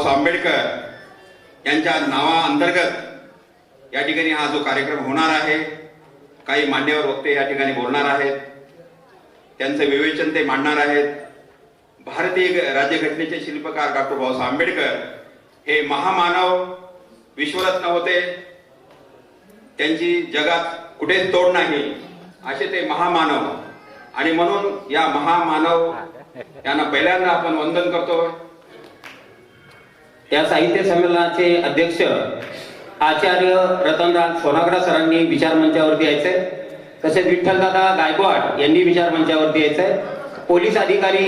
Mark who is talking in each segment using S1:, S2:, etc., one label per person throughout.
S1: बाबासाहेब आंबेडकर यांच्या नावाअंतर्गत या ठिकाणी हा जो कार्यक्रम होणार आहे काही मान्यवर वक्ते या ठिकाणी बोलणार आहेत त्यांचं विवेचन ते मांडणार आहेत. भारतीय राज्यघटनेचे शिल्पकार डॉक्टर बाबासाहेब आंबेडकर हे महामानव विश्वरत्न होते. त्यांची जगात कुठेच तोड नाही. असे ते महामानव. आणि म्हणून या महामानव यांना पहिल्यांदा आपण वंदन करतो
S2: या साहित्य संमेलनाचे अध्यक्ष आचार्य रतनराज सोनागरा सरांनी विचारमंचावरती यायचंय तसेच विठ्ठलदादा गायकवाड यांनी विचारमंचावरती यायचंय पोलीस अधिकारी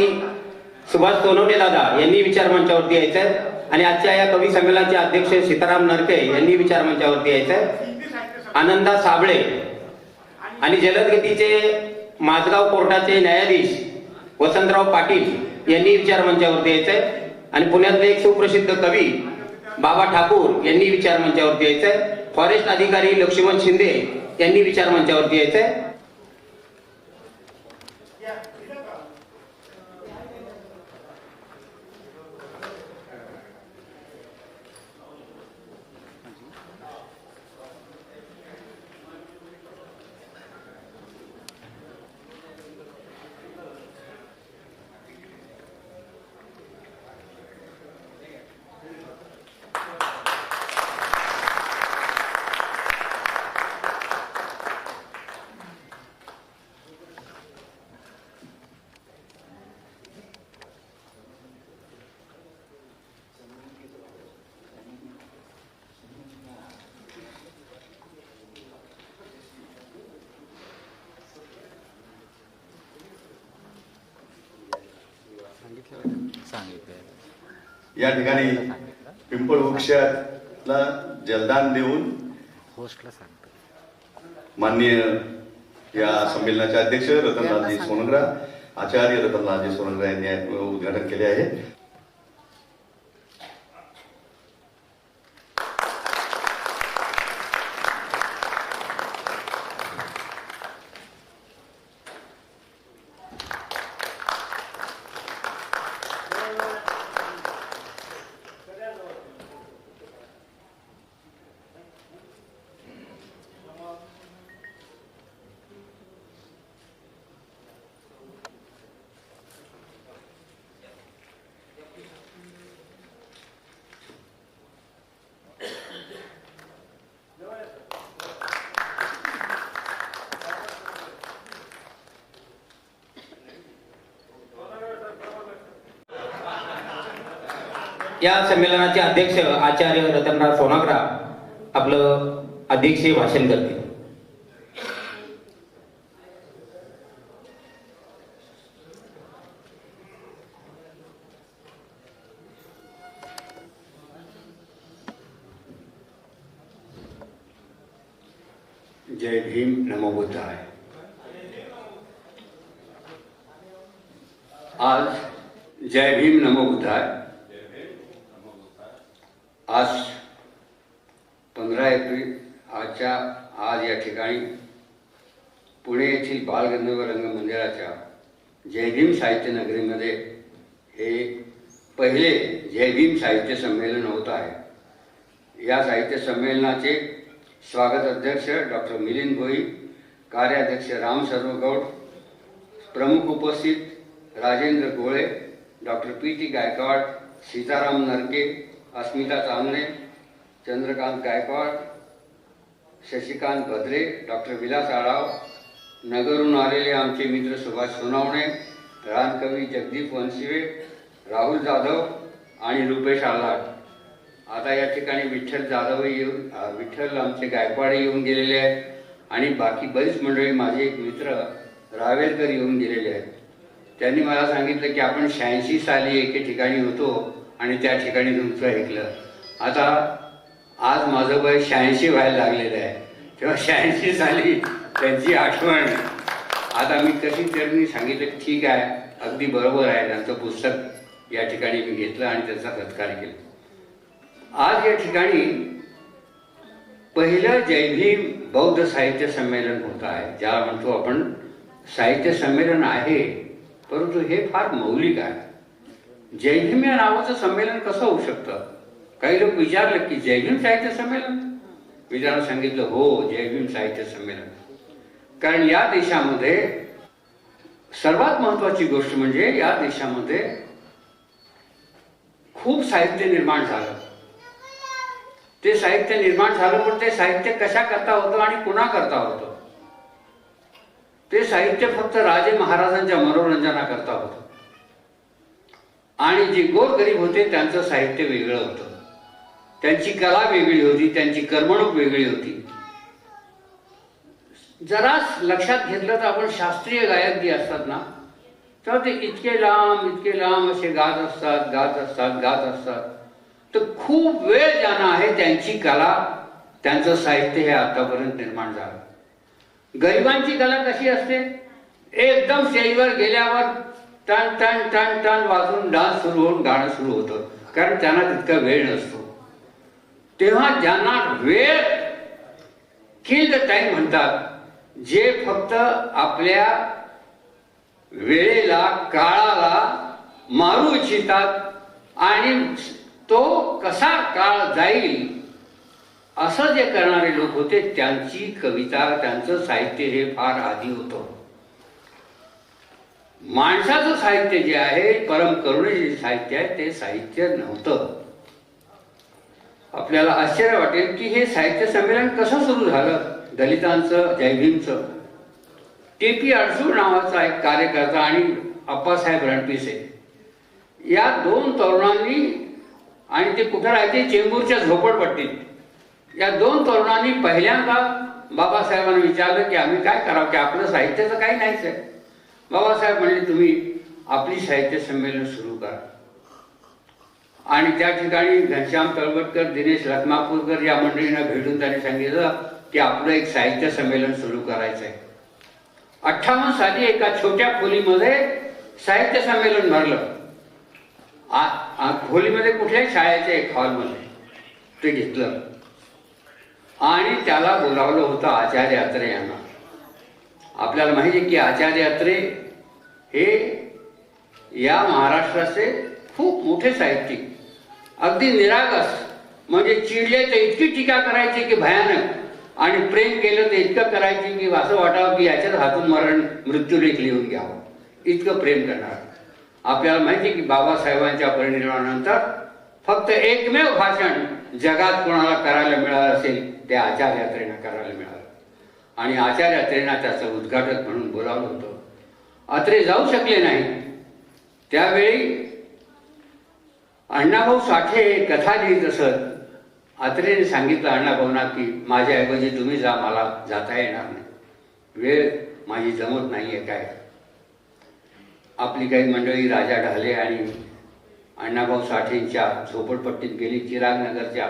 S2: सुभाष सोनवणे दादा यांनी विचारमंचावरती यायचंय आणि आजच्या या कवी संमेलनाचे अध्यक्ष सीताराम नरके यांनी विचारमंचावरती यायचंय आनंदा साबळे आणि जलदगतीचे माझगाव कोर्टाचे न्यायाधीश वसंतराव पाटील यांनी विचारमंचावरती यायचंय आणि पुण्यातले एक सुप्रसिद्ध कवी बाबा ठाकूर यांनी विचारमंचावरती यायचंय. फॉरेस्ट अधिकारी लक्ष्मण शिंदे यांनी विचारमंचावरती यायचंय.
S3: या ठिकाणी पिंपळ वृक्षाला जलदान देऊन माननीय या संमेलनाचे अध्यक्ष रतनलालजी सोनग्रा आचार्य रतनलालजी सोनग्रा यांनी उद्घाटन केले आहे.
S2: या संमेलनाचे अध्यक्ष आचार्य रतनराव सोनागरा आपलं अध्यक्षीय भाषण करतील
S4: जय भीम नमो बुद्धाय आज जय भीम नमो बुद्धाय आज पंधरा एप्रिल आजच्या आज या ठिकाणी पुणे येथील बालगंधर्व रंगमंदिराच्या जय भीम साहित्य नगरीमध्ये हे पहिले जय भीम साहित्य संमेलन होत आहे. या साहित्य संमेलनाचे स्वागत अध्यक्ष डॉक्टर मिलिंद भोई कार्याध्यक्ष राम सर्वगौड प्रमुख उपस्थित Rajendra Gole doctor P T Gaikwad Sitaram Narke Asmita Chandane Chandrakant Gaikwad Shashikant भद्रे डॉक्टर विलास आढाव नगरून आलेले आमचे मित्र सुभाष सोनावणे रानकवी जगदीप वनशिवे राहुल जाधव आणि रुपेश आल्हाट आता या ठिकाणी विठ्ठल जाधव येऊन विठ्ठल आमचे गायकवाड येऊन गेलेले आहेत आणि बाकी बरीच मंडळी माझे एक मित्र रावेरकर येऊन गेलेले आहेत. त्यांनी मला सांगितलं की आपण शहाऐंशी साली एके ठिकाणी होतो आणि त्या ठिकाणी तुमचं ऐकलं. आता आज माझं वय शहाऐंशी व्हायला लागलेलं आहे. तेव्हा शहाऐंशी साली त्यांची आठवण. आता मी कशी त्यांनी सांगितलं ठीक आहे अगदी बरोबर आहे. त्यांचं पुस्तक या ठिकाणी मी घेतलं आणि त्याचा सत्कार केला. आज या ठिकाणी पहिलं जयभीम बौद्ध साहित्य संमेलन होत आहे. ज्याला म्हणतो आपण साहित्य संमेलन आहे परंतु हे फार मौलिक आहे. जय या नावाचं संमेलन कसं होऊ शकतं? काही लोक विचारलं की जय साहित्य संमेलन? मी त्यांना सांगितलं हो जैभीम साहित्य संमेलन. कारण या देशामध्ये सर्वात महत्वाची गोष्ट म्हणजे या देशामध्ये खूप साहित्य निर्माण झालं. ते साहित्य निर्माण झालं पण ते साहित्य कशा करता होतं आणि कुणा करता होतं? ते साहित्य फक्त राजे महाराजांच्या मनोरंजनाकरता होतं. आणि जे गोरगरीब होते त्यांचं साहित्य वेगळं होतं. त्यांची कला वेगळी होती त्यांची करमणूक वेगळी होती. जरा लक्षात घेतलं तर आपण शास्त्रीय गायक जे असतात ना तर ते इतके लांब इतके लांब असे गात असतात गात असतात गात असतात. तर खूप वेळ ज्यांना आहे त्यांची कला त्यांचं साहित्य हे आतापर्यंत निर्माण झालं. गरिबांची कला कशी असते? एकदम स्टेजवर गेल्यावर टन टन टन टन वाजून डान्स सुरू होऊन गाणं सुरू होतं. कारण त्यांना तितका वेळ नसतो. तेव्हा ज्यांना वेळ किल द टाइम म्हणतात जे फक्त आपल्या वेळेला काळाला मारू इच्छितात आणि तो कसा काळ जाईल असं जे करणारे लोक होते त्यांची कविता त्यांचं साहित्य हे फार आधी होतं. माणसाचं साहित्य जे आहे परम करुणे जे साहित्य आहे ते साहित्य नव्हतं. आपल्याला आश्चर्य वाटेल की हे साहित्य संमेलन कसं सुरू झालं? दलितांचं जयभीमचं. टी पी अडसूळ नावाचा एक कार्यकर्ता आणि अप्पासाहेब रणपिसे. या दोन तरुणांनी आणि ते कुठं राहायचे? चेंबूरच्या झोपडपट्टीत. या दोन तरुणांनी पहिल्यांदा बाबासाहेबांना विचारलं की आम्ही काय करावं? की आपलं साहित्याचं काही नाहीच आहे बाबासाहेब म्हणले तुम्ही आपली साहित्य संमेलन सुरू करा. आणि त्या ठिकाणी घनश्याम तळवटकर दिनेश रत्नापूरकर या मंडळींना भेटून त्यांनी सांगितलं की आपलं एक साहित्य संमेलन सुरू करायचं आहे अठ्ठावन्न साली एका छोट्या खोलीमध्ये साहित्य संमेलन भरलं. खोलीमध्ये कुठल्याही शाळेच्या एक हॉलमध्ये ते घेतलं. आणि त्याला बोलावलं होतं आचार्य अत्रे यांना. आपल्याला माहिती आहे की आचार्य अत्रे हे या महाराष्ट्राचे खूप मोठे साहित्यिक. अगदी निरागस म्हणजे चिडले तर इतकी टीका करायची की भयानक. आणि प्रेम केलं तर इतकं करायची की असं वाटावं की याच्याच हातून मरण मृत्यूलेख लिहून घ्यावं. इतकं प्रेम करणार. आपल्याला माहिती आहे की बाबासाहेबांच्या परिनिर्वाणानंतर फक्त एकमेव भाषण जगात कोणाला करायला मिळालं असेल ते आचार यात्रेनं करायला मिळालं. आणि आचार यात्रेनं त्याचं उद्घाटक म्हणून बोलावलं होतं. अत्रे जाऊ शकले नाही. त्यावेळी अण्णाभाऊ साठे कथा लिहित असत. अत्रेने सांगितलं अण्णाभाऊंना की माझ्याऐवजी तुम्ही जा मला जाता येणार नाही. वेळ माझी जमत नाही आहे काय. आपली काही मंडळी राजा ढाले आणि अण्णाभाऊ साठेंच्या झोपडपट्टीत गेली. चिरागनगरच्या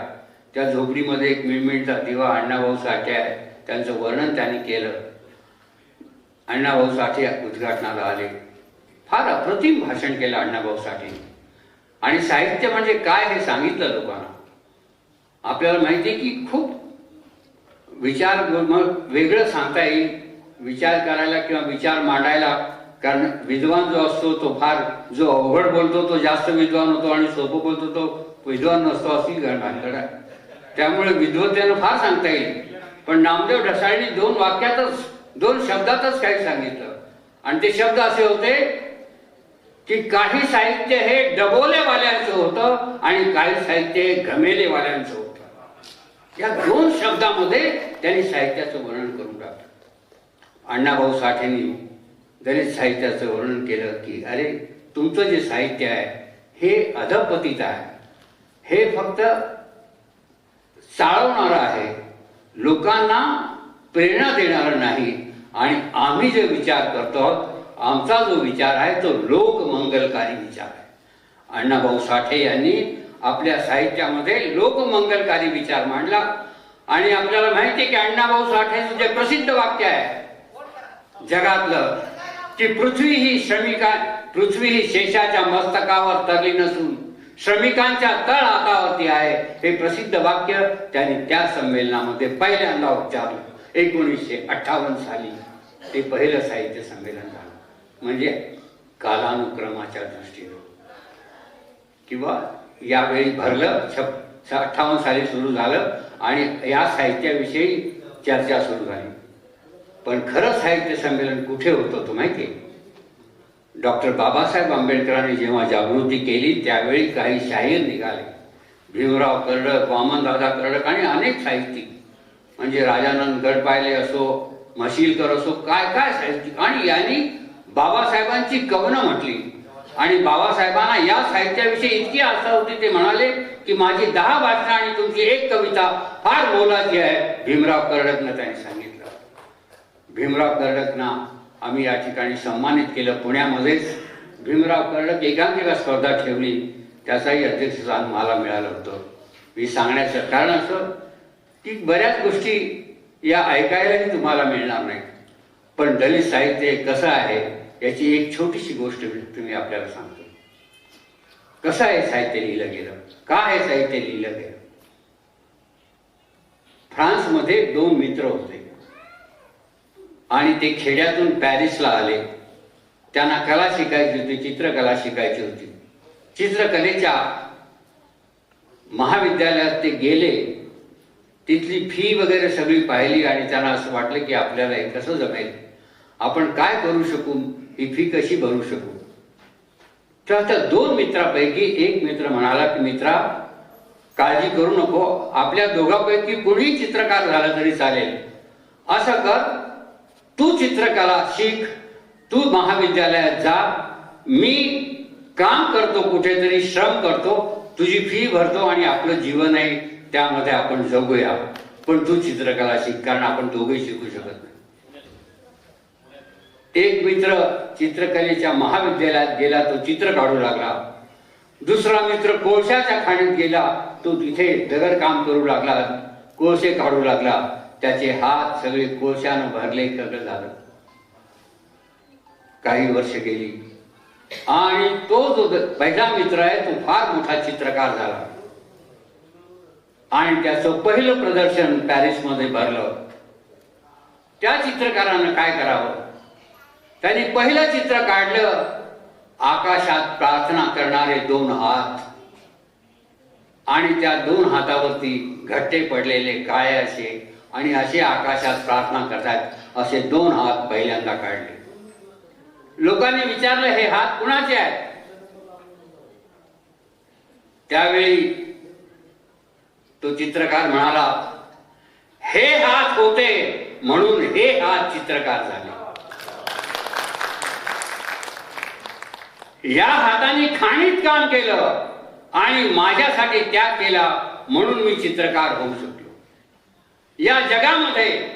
S4: त्या झोपडीमध्ये एक मिळमिळचा दिवा अण्णाभाऊ साठे आहे. त्यांचं वर्णन त्यांनी केलं. अण्णाभाऊ साठे उद्घाटनाला आले. फार अप्रतिम भाषण केलं अण्णाभाऊ साठे. आणि साहित्य म्हणजे काय हे सांगितलं लोकांना. आपल्याला माहिती आहे की खूप विचार मग वेगळं सांगता येईल. विचार करायला किंवा विचार मांडायला कारण विद्वान जो असतो तो फार जो अवघड बोलतो तो जास्त विद्वान होतो आणि सोपं बोलतो तो विद्वान नसतो अशी भानगड त्यामुळे विद्वत्तेनं फार सांगता येईल. पण नामदेव ढसाळींनी दोन वाक्यातच दोन शब्दातच काही सांगितलं. आणि ते शब्द असे होते की काही साहित्य हे डबोलेवाल्यांचं होतं आणि काही साहित्य हे घमेलेवाल्यांचं होतं या दोन शब्दामध्ये त्यांनी साहित्याचं वर्णन करून टाकलं. अण्णाभाऊ साठेंनी दलित साहित्याचं वर्णन केलं की अरे तुमचं जे साहित्य आहे हे अधपतित आहे. हे फक्त चाळवणारं आहे. लोकांना प्रेरणा देणारं नाही. आणि आम्ही जे विचार करतो आहोत आमचा जो विचार आहे तो लोकमंगलकारी विचार आहे. अण्णाभाऊ साठे यांनी आपल्या साहित्यामध्ये लोकमंगलकारी विचार मांडला. आणि आपल्याला माहिती आहे की अण्णाभाऊ साठेचं जे प्रसिद्ध वाक्य आहे. जगातलं की पृथ्वी ही श्रमिका पृथ्वी ही शेषाच्या मस्तकावर तरली नसून श्रमिकांच्या तळ हातावरती आहे. हे प्रसिद्ध वाक्य त्यांनी त्या संमेलनामध्ये पहिल्यांदा उच्चारलं. एकोणीसशे अठ्ठावन्न साली ते पहिलं साहित्य संमेलन झालं. म्हणजे कालानुक्रमाच्या दृष्टीनं. किंवा यावेळी भरलं छप अठ्ठावन्न साली सुरू झालं आणि या साहित्याविषयी चर्चा सुरू झाली. पण खरं साहित्य संमेलन कुठे होतं तो माहिती आहे डॉक्टर बाबासाहेब आंबेडकरांनी जेव्हा जागृती केली त्यावेळी काही शाहीर निघाले. भीमराव कर्डक वामनदादा कर्डक आणि अनेक साहित्यिक. म्हणजे राजानंद गडपायले असो म्हशीलकर असो काय काय साहित्यिक. आणि यांनी बाबासाहेबांची कवनं म्हटली. आणि बाबासाहेबांना या साहित्याविषयी इतकी आस्था होती ते म्हणाले की माझी दहा भाषणं आणि तुमची एक कविता फार मोलाची आहे. भीमराव कर्डकनं त्यांनी सांगितलं. भीमराव कर्डकना आम्ही या ठिकाणी सन्मानित केलं पुण्यामध्येच. भीमराव कर्डक एकांकिका स्पर्धा ठेवली. त्याचाही अध्यक्षस्थान मला मिळालं होतं. मी सांगण्याचं कारण असं की बऱ्याच गोष्टी या ऐकायलाही तुम्हाला मिळणार नाही पण दलित साहित्य कसं आहे? याची एक छोटीशी गोष्ट तुम्ही आपल्याला सांगतो. कसं आहे साहित्य लिहिलं गेलं? का हे साहित्य लिहिलं गेलं? फ्रान्समध्ये दोन मित्र होते. आणि ते खेड्यातून पॅरिसला आले. त्यांना कला शिकायची होती चित्रकला शिकायची होती. चित्रकलेच्या महाविद्यालयात ते गेले. तिथली फी वगैरे सगळी पाहिली आणि त्यांना असं वाटलं की आपल्याला हे कसं जमेल? आपण काय करू शकू? ही फी कशी भरू शकू? तर आता दोन मित्रापैकी एक मित्र म्हणाला की मित्रा काळजी करू नको. आपल्या दोघांपैकी कुणी चित्रकार झाला तरी चालेल. असं कर. तू चित्रकला शिक. तू महाविद्यालयात जा. मी काम करतो कुठेतरी श्रम करतो. तुझी फी भरतो आणि आपलं जीवनही त्यामध्ये आपण जगूया. पण तू चित्रकला शिक कारण आपण दोघे शिकू शकत नाही. एक मित्र चित्रकलेच्या महाविद्यालयात गेला तो चित्र काढू लागला. दुसरा मित्र कोळशाच्या खाणीत गेला तो तिथे दगड काम करू लागला कोळसे काढू लागला. त्याचे हात सगळे कोळशानं भरले सगळं झालं. काही वर्ष गेली. आणि तो जो पहिला मित्र आहे तो फार मोठा चित्रकार झाला. आणि त्याचं पहिलं प्रदर्शन पॅरिसमध्ये भरलं. त्या चित्रकारानं काय करावं? त्यांनी पहिलं चित्र काढलं. आकाशात प्रार्थना करणारे दोन हात. आणि त्या दोन हातावरती घट्टे पडलेले काळे असे आणि असे आकाशात प्रार्थना करतात असे दोन हात पहिल्यांदा काढले. लोकांनी विचारलं हे हात कुणाचे आहेत? त्यावेळी तो चित्रकार म्हणाला हे हात होते म्हणून हे हात चित्रकार झाले. या हाताने खाणीत काम केलं आणि माझ्यासाठी त्याग केला म्हणून मी चित्रकार होऊ शकलो. या जगामध्ये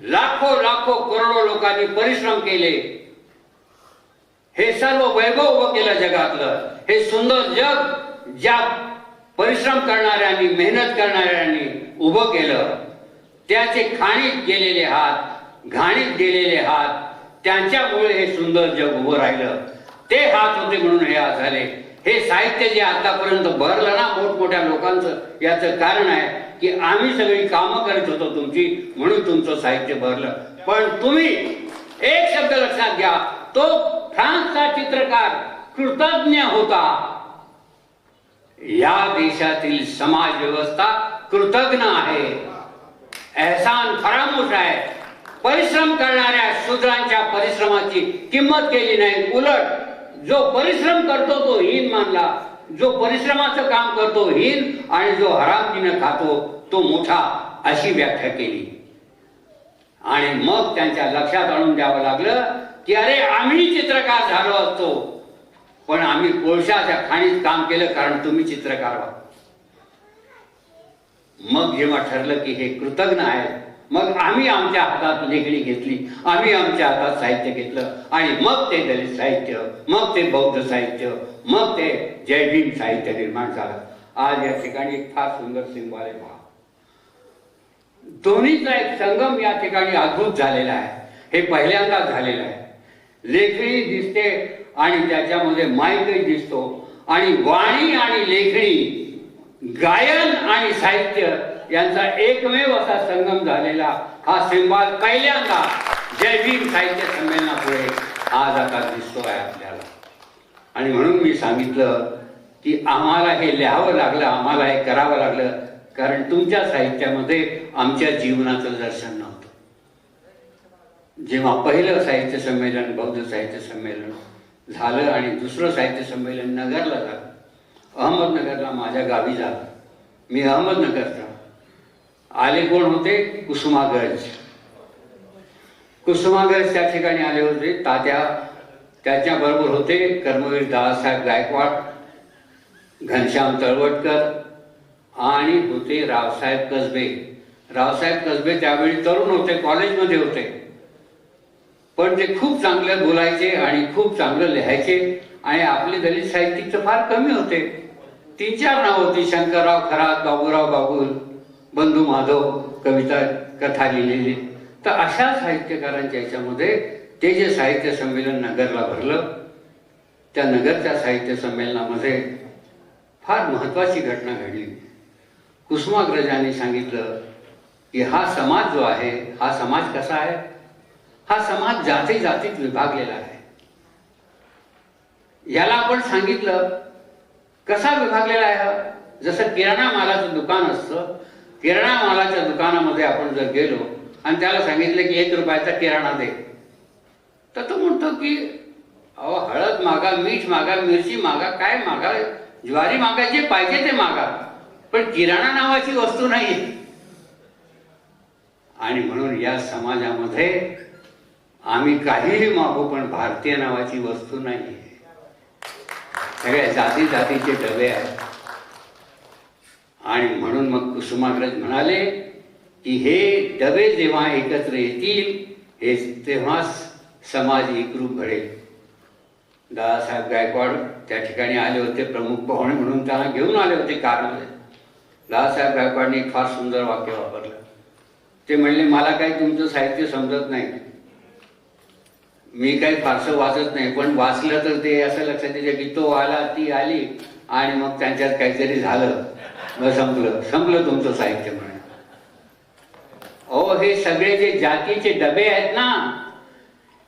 S4: लाखो लाखो करोडो लोकांनी परिश्रम केले. हे सर्व वैभव उभं केलं जगातलं. हे सुंदर जग ज्या परिश्रम करणाऱ्यांनी मेहनत करणाऱ्यांनी उभं केलं. त्याचे खाणीत गेलेले हात घाणीत गेलेले हात त्यांच्यामुळे हे सुंदर जग उभं राहिलं. ते हात होते म्हणून हे आज झाले. हे साहित्य जे आतापर्यंत भरलं ना मोठमोठ्या लोकांचं याचं कारण आहे की आम्ही सगळी कामं करत होतो तुमची म्हणून तुमचं साहित्य भरलं. पण तुम्ही एक शब्द लक्षात घ्या तो फ्रान्सचा चित्रकार कृतज्ञ होता. या देशातील समाज व्यवस्था कृतज्ञ आहे. एहसान फरामोश आहे. परिश्रम करणाऱ्या शूद्रांच्या परिश्रमाची किंमत केली नाही उलट जो परिश्रम करतो तो हीन मानला. जो परिश्रमाचं काम करतो हीन आणि जो हरामतीनं खातो तो मोठा अशी व्याख्या केली. आणि मग त्यांच्या लक्षात आणून द्यावं लागलं की अरे आम्ही चित्रकार झालो असतो. पण आम्ही कोळशाच्या खाणीत काम केलं कारण तुम्ही चित्रकार व्हा. मग जेव्हा ठरलं की हे कृतज्ञ आहेत मग आम्ही आमच्या हातात लेखणी घेतली आम्ही आमच्या हातात साहित्य घेतलं आणि मग ते दलित साहित्य मग ते बौद्ध साहित्य मग ते जय भीम साहित्य निर्माण झालं. आज या ठिकाणी एक फार सुंदर सिंबॉल आहे पहा दोन्हीचा एक संगम या ठिकाणी अद्भुत झालेला आहे. हे पहिल्यांदाच झालेलं आहे. लेखणी दिसते आणि त्याच्यामध्ये माहिती दिसतो आणि वाणी आणि लेखणी गायन आणि साहित्य यांचा एकमेव असा संगम झालेला हा सिंबाल पहिल्यांदा जय साहित्य संमेलनापुढे आज आता दिसतो आहे आपल्याला. आणि म्हणून मी सांगितलं की आम्हाला हे लिहावं लागलं आम्हाला हे करावं लागलं कारण तुमच्या साहित्यामध्ये आमच्या जीवनाचं दर्शन नव्हतं. जेव्हा पहिलं साहित्य संमेलन बौद्ध साहित्य संमेलन झालं आणि दुसरं साहित्य संमेलन नगरला झालं अहमदनगरला माझ्या गावी झालं. मी अहमदनगरचा आले कोण होते? कुसुमाग्रज कुसुमाग्रज त्या ठिकाणी आले होते. तात्या त्याच्याबरोबर होते कर्मवीर दादासाहेब गायकवाड घनश्याम तळवटकर आणि होते रावसाहेब कसबे. रावसाहेब कसबे त्यावेळी तरुण होते कॉलेजमध्ये होते. पण ते खूप चांगलं बोलायचे आणि खूप चांगलं लिहायचे आणि आपले दलित साहित्यिक तर फार कमी होते. तीन चार नाव होती शंकरराव खरात बाबूराव बाबू बंधू माधव कविता कथा लिहिलेली. तर अशा साहित्यकारांच्या याच्यामध्ये ते जे साहित्य संमेलन नगरला भरलं त्या नगरच्या साहित्य संमेलनामध्ये फार महत्वाची घटना घडली. कुसुमाग्रजांनी सांगितलं की हा समाज जो आहे हा समाज कसा आहे? हा समाज जाती जातीत विभागलेला आहे. याला आपण सांगितलं कसा विभागलेला आहे? जसं किराणा मालाचं दुकान असतं किराणा मालाच्या दुकानामध्ये आपण जर गेलो आणि त्याला सांगितलं की एक रुपयाचा किराणा दे तर तो म्हणतो की अहो हळद मागा मीठ मागा मिरची मागा काय मागा? ज्वारी मागा जे पाहिजे ते मागा. पण किराणा नावाची वस्तू नाही. आणि म्हणून या समाजामध्ये आम्ही काहीही मागू पण भारतीय नावाची वस्तू नाही. सगळ्या जाती जातीचे डबे आहेत. आणि म्हणून मग कुसुमाग्रज म्हणाले की हे डबे जेव्हा एकत्र येतील हे तेव्हाच समाज एकरूप घडेल. दादासाहेब गायकवाड त्या ठिकाणी आले होते प्रमुख पाहुणे म्हणून त्यांना घेऊन आले होते कारमध्ये. दादासाहेब गायकवाडने एक फार सुंदर वाक्य वापरलं. ते म्हणले मला काही तुमचं साहित्य समजत नाही. मी काही फारसं वाचत नाही पण वाचलं तर ते असं लक्षात येतं की तो आला ती आली आणि मग त्यांच्यात काहीतरी झालं. मग संपलं. संपलं तुमचं साहित्य म्हणे अहो हे सगळे जे जातीचे डबे आहेत ना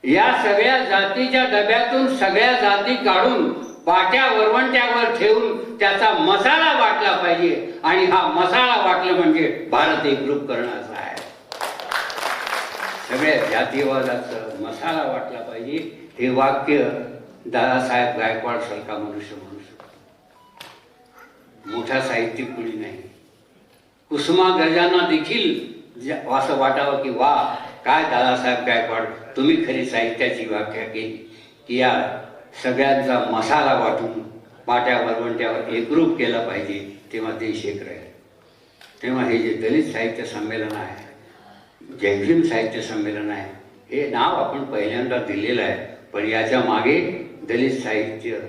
S4: या सगळ्या जातीच्या डब्यातून सगळ्या जाती काढून पाट्या वरवंट्यावर ठेवून त्याचा मसाला वाटला पाहिजे. आणि हा मसाला वाटलं म्हणजे भारत एकरूप करण्याचा आहे. सगळ्या जातीवादाचं मसाला वाटला पाहिजे. हे वाक्य दादासाहेब गायकवाड सारखा मनुष्य म्हणून मोठा साहित्यिक कुणी नाही. कुसुमाग्रजांना देखील ज- असं वाटावं की वा काय दादासाहेब गायकवाड तुम्ही खरी साहित्याची व्याख्या केली. की या सगळ्यांचा मसाला वाटून पाट्या वरवंट्यावर एकरूप केला पाहिजे तेव्हा देश एक राहील. तेव्हा हे जे दलित साहित्य संमेलन आहे जयभीम साहित्य संमेलन आहे हे नाव आपण पहिल्यांदा दिलेलं आहे. पण याच्या मागे दलित साहित्य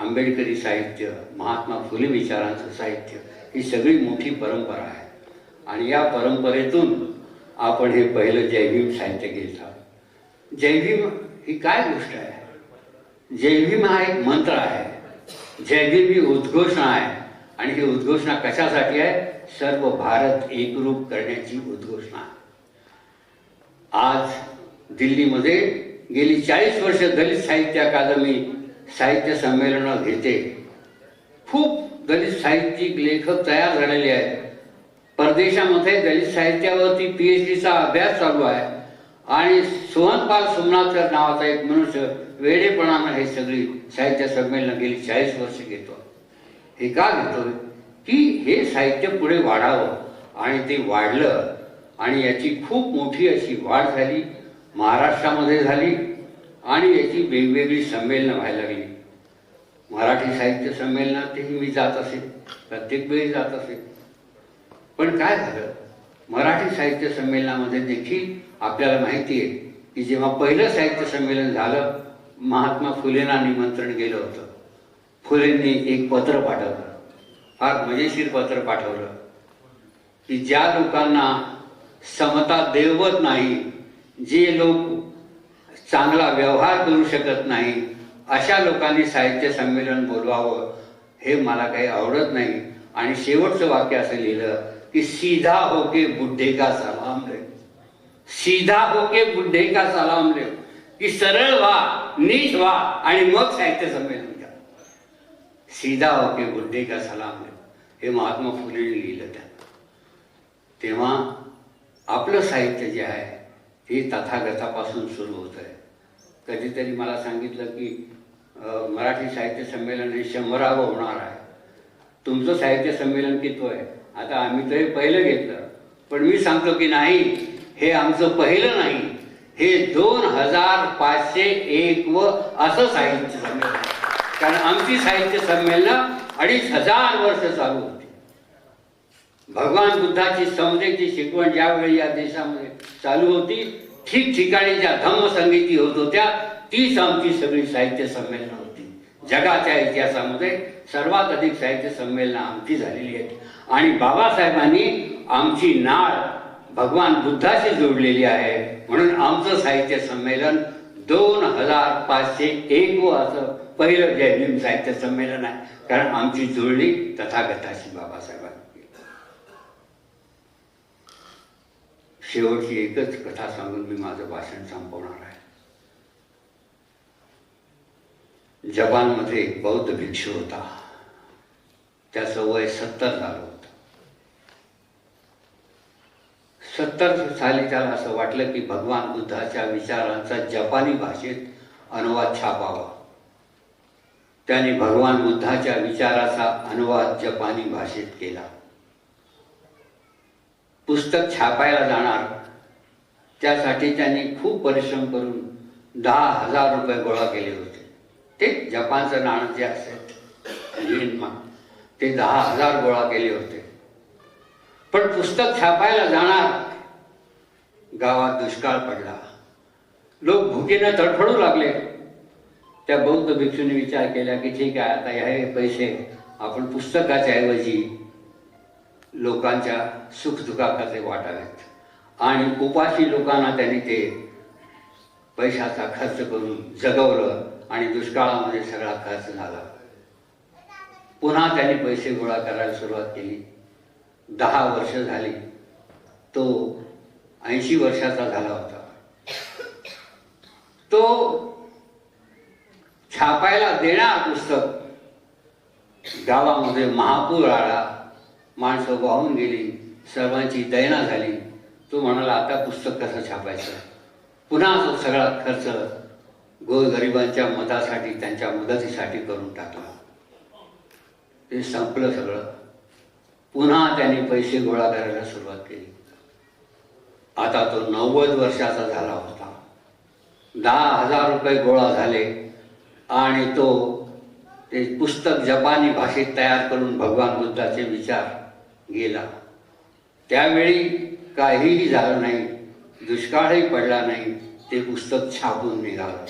S4: आंबेडकरी साहित्य महात्मा फुले विचारांचं साहित्य ही सगळी मोठी परंपरा आहे. आणि या परंपरेतून आपण हे पहिलं जयभीम साहित्य घेत आहोत. जयभीम ही काय गोष्ट आहे? जयभीम हा एक मंत्र आहे. जयभीम ही उद्घोषणा आहे. आणि ही उद्घोषणा कशासाठी आहे? सर्व भारत एकरूप करण्याची उद्घोषणा. आज दिल्लीमध्ये गेली चाळीस वर्ष दलित साहित्य अकादमी साहित्य संमेलनं घेते. खूप दलित साहित्यिक लेखक तयार झालेले आहेत. परदेशामध्ये दलित साहित्यावरती पी एच डीचा अभ्यास चालू आहे. आणि सोहनपाल सोमनाथकर नावाचा एक मनुष्य वेडेपणानं हे सगळी साहित्य संमेलन गेली चाळीस वर्ष घेतो. हे का घेतो? की हे साहित्य पुढे वाढावं. आणि ते वाढलं आणि याची खूप मोठी अशी वाढ झाली. महाराष्ट्रामध्ये झाली. आणि याची वेगवेगळी संमेलनं व्हायला लागली. मराठी साहित्य संमेलनातही मी जात असे. प्रत्येक वेळी जात असे. पण काय झालं? मराठी साहित्य संमेलनामध्ये देखील आपल्याला माहिती आहे की जेव्हा पहिलं साहित्य संमेलन झालं महात्मा फुलेंना निमंत्रण गेलं होतं. फुलेंनी एक पत्र पाठवलं. फार मजेशीर पत्र पाठवलं. की ज्या लोकांना समता देवत नाही जे लोक चांगला व्यवहार करू शकत नाही. अशा लोकांनी साहित्य संमेलन बोलवावं हे मला काही आवडत नाही. आणि शेवटचं वाक्य असं लिहिलं की सीधा होके बुद्धे का सलाम रे. सीधा होके बुद्धे का सलाम रे. की सरळ व्हा नीट व्हा आणि मग साहित्य संमेलन घ्या. सीधा होके बुद्धे का सलाम रे. हे महात्मा फुलेने लिहिलं त्या. तेव्हा आपलं साहित्य जे आहे हे तथागतापासून सुरू होत आहे कधीतरी मला सांगितलं की मराठी साहित्य संमेलन हे शंभरावं होणार आहे. तुमचं साहित्य संमेलन किती आहे? आता आम्ही तर हे पहिलं घेतलं. पण मी सांगतो की नाही हे आमचं पहिलं नाही. हे दोन हजार पाचशे एक व असं साहित्य संमेलन. कारण आमची साहित्य संमेलनं अडीच हजार वर्ष चालू होती. भगवान बुद्धाची समजेची शिकवण ज्यावेळी या देशामध्ये चालू होती ठिकठिकाणी ज्या धम्मसंगीती होत होत्या तीच आमची सगळी साहित्य संमेलनं होती. जगाच्या इतिहासामध्ये सर्वात अधिक साहित्य संमेलनं आमची झालेली आहेत. आणि बाबासाहेबांनी आमची नाळ भगवान बुद्धाशी जोडलेली आहे. म्हणून आमचं साहित्य संमेलन दोन हजार पाचशे एक व असं पहिलं जय भीम साहित्य संमेलन आहे. कारण आमची जुळणी तथागताशी बाबासाहेब केली. शेवटची एकच कथा सांगून मी माझं भाषण संपवणार आहे. जपानमध्ये एक बौद्ध भिक्षू होता. त्याचं वय सत्तर झालं होतं. सत्तर साली त्याला असं वाटलं की भगवान बुद्धाच्या विचारांचा जपानी भाषेत अनुवाद छापावा. त्याने भगवान बुद्धाच्या विचाराचा अनुवाद जपानी भाषेत केला. पुस्तक छापायला जाणार त्यासाठी त्यांनी खूप परिश्रम करून दहा हजार रुपये गोळा केले होते. ते जपानचं नाणं जे असेल ते दहा हजार गोळा केले होते. पण पुस्तक छापायला जाणार गावात दुष्काळ पडला. लोक भुकेनं तडफडू लागले. त्या बौद्ध भिक्षूने विचार केला की ठीक आहे आता हे पैसे आपण पुस्तकाच्या ऐवजी लोकांच्या सुखदुःखाचे वाटावेत. आणि उपाशी लोकांना त्यांनी ते पैशाचा खर्च करून जगवलं आणि दुष्काळामध्ये सगळा खर्च झाला. पुन्हा त्यांनी पैसे गोळा करायला सुरुवात केली. दहा वर्ष झाली. तो ऐंशी वर्षाचा झाला होता. तो छापायला देणार पुस्तक गावामध्ये महापूर आला. माणसं वाहून गेली सर्वांची दयना झाली. तो म्हणाला आता पुस्तक कसं छापायचं? पुन्हा तो सगळा खर्च गोरगरिबांच्या मतासाठी त्यांच्या मदतीसाठी करून टाकला. ते संपलं सगळं. पुन्हा त्यांनी पैसे गोळा करायला सुरुवात केली. आता तो नव्वद वर्षाचा झाला होता. दहा हजार रुपये गोळा झाले आणि तो ते पुस्तक जपानी भाषेत तयार करून भगवान बुद्धाचे विचार गेला. त्यावेळी काहीही झालं नाही दुष्काळही पडला नाही ते पुस्तक छापून निघालं.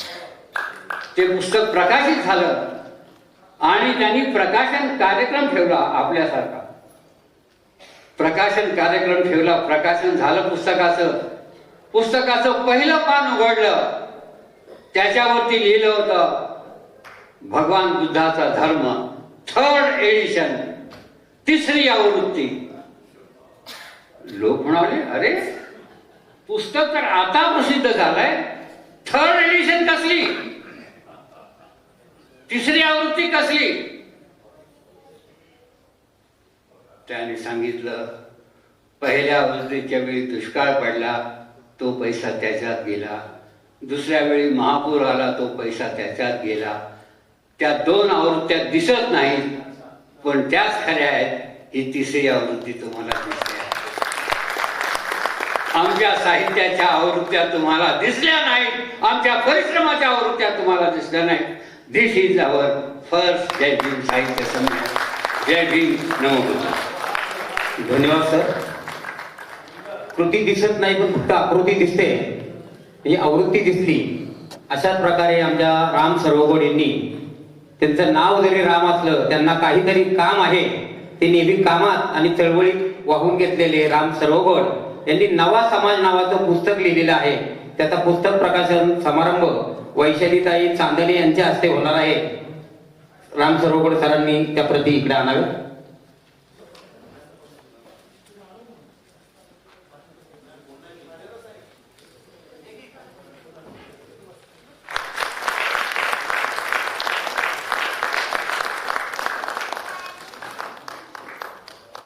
S4: ते पुस्तक प्रकाशित झालं आणि त्यांनी प्रकाशन कार्यक्रम ठेवला आपल्यासारखा. प्रकाशन कार्यक्रम ठेवला प्रकाशन झालं पुस्तकाचं. पुस्तकाचं पहिलं पान उघडलं. त्याच्यावरती लिहिलं होतं भगवान बुद्धाचा धर्म थर्ड एडिशन तिसरी आवृत्ती. लोक म्हणाले अरे पुस्तक तर आता प्रसिद्ध झालंय. थर्ड एडिशन कसली? तिसरी आवृत्ती कसली? त्याने सांगितलं पहिल्या आवृत्तीच्या वेळी दुष्काळ पडला तो पैसा त्याच्यात गेला. दुसऱ्या वेळी महापूर आला तो पैसा त्याच्यात गेला. त्या दोन आवृत्त्या दिसत नाहीत. पण त्याच खऱ्या आहेत ही तिसरी आवृत्ती तुम्हाला दिसते. आमच्या साहित्याच्या आवृत्त्या तुम्हाला दिसल्या नाहीत आमच्या परिश्रमाच्या आवृत्त्या तुम्हाला दिसल्या नाहीत. This is our first Jai Bhim साहित्य संमेलन जय भीम नमो
S2: धन्यवाद सर. कृती दिसत नाही पण फक्त आकृती दिसते. ही आवृत्ती दिसली. अशाच प्रकारे आमच्या राम सर्वगोड यांनी त्यांचं नाव जरी राम असलं त्यांना काहीतरी काम आहे. ते नेहमी कामात आणि चळवळीत वाहून घेतलेले राम सरोवर यांनी नवा समाज नावाचं पुस्तक लिहिलेलं आहे. त्याचा पुस्तक प्रकाशन समारंभ वैशालीताई चांदणे यांच्या हस्ते होणार आहे. राम सरोवर सरांनी त्या प्रती इकडे आणावे.